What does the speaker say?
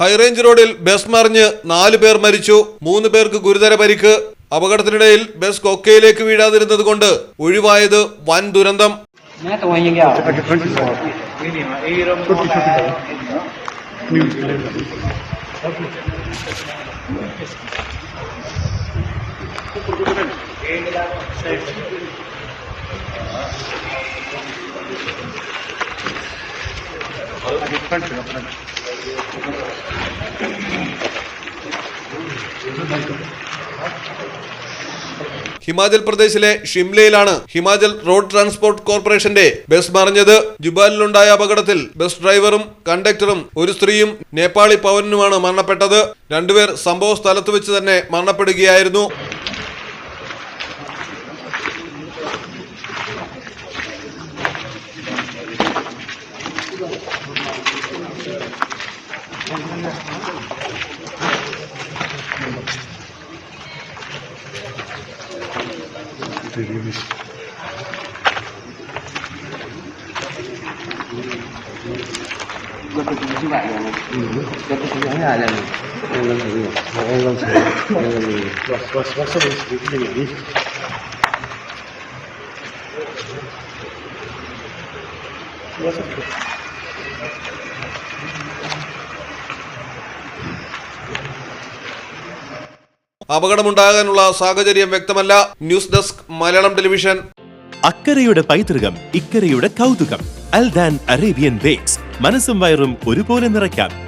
High range റോഡിൽ bus മറിഞ്ഞ് നാല് പേർ മരിച്ചു. മൂന്ന് പേർക്ക് ഗുരുതര പരിക്ക്. അപകടത്തിനിടയിൽ ബസ് കൊക്കയിലേക്ക് വീഴാതിരുന്നത് കൊണ്ട് ഒഴിവായത് വൻ ദുരന്തം. ഡിഫറൻസ് ഹിമാചൽ പ്രദേശിലെ ഷിംലയിലാണ് ഹിമാചൽ റോഡ് ട്രാൻസ്പോർട്ട് കോർപ്പറേഷന്റെ ബസ് മറിഞ്ഞത്. ജുബാലിലുണ്ടായ അപകടത്തിൽ ബസ് ഡ്രൈവറും കണ്ടക്ടറും ഒരു സ്ത്രീയും നേപ്പാളി പൗരനുമാണ് മരണപ്പെട്ടത്. രണ്ടുപേർ സംഭവ സ്ഥലത്ത് വെച്ച് തന്നെ മരണപ്പെടുകയായിരുന്നു. Terimiz. Cho tôi xin như vậy là cho tôi xin như là em làm gì em làm gì em làm gì bác bác bác sĩ bác sĩ đi bác sĩ അപകടമുണ്ടാകാനുള്ള സാഹചര്യം വ്യക്തമല്ല. News desk Malayalam television. അക്കരയുടെ പൈതൃകം ഇക്കരയുടെ കൗതുകം. Aldan Arabian bakes. മനസ്സും വയറും ഒരുപോലെ നിറയ്ക്കാം.